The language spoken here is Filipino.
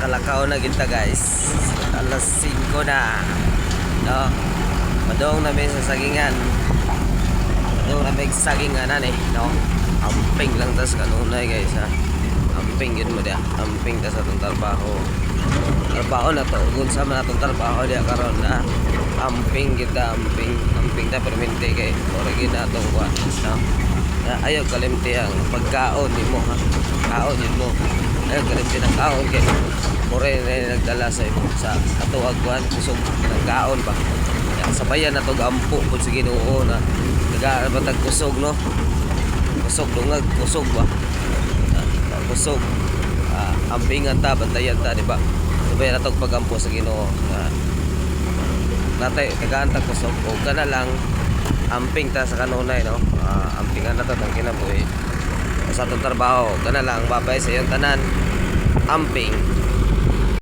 nakalakaw na kita guys. Alas 5 na. No? Madong na may sa sagingan madong na may sagingan na eh no? Amping lang tas kanunay guys ha? Amping yun mo dia amping tas atong trabaho. Trabaho na to. Kung sa man atong trabaho dia karon na amping kita amping. Amping ta permente kay ora gid atong kuan no ayaw kalimti ang pagkaon nimo ha? Kaon yun mo ayaw kalimti ng kaon kay more na nagdala sa sa katuwag kuan kusog ng kaon ba? Sabayan na to gampo kung sige Ginoo na naga batag kusog no? Kusog dungag kusog ba? Ah, kusog. Ah, ampingan ta bantayan ta di ba? Sabayan na to pagampo sa Ginoo na natay kaganta kusog. O kana lang amping ta sa kanunay no? Ah, ampingan na to tang kinabuhi sa atong trabaho kana lang babay sa iyong tanan. Amping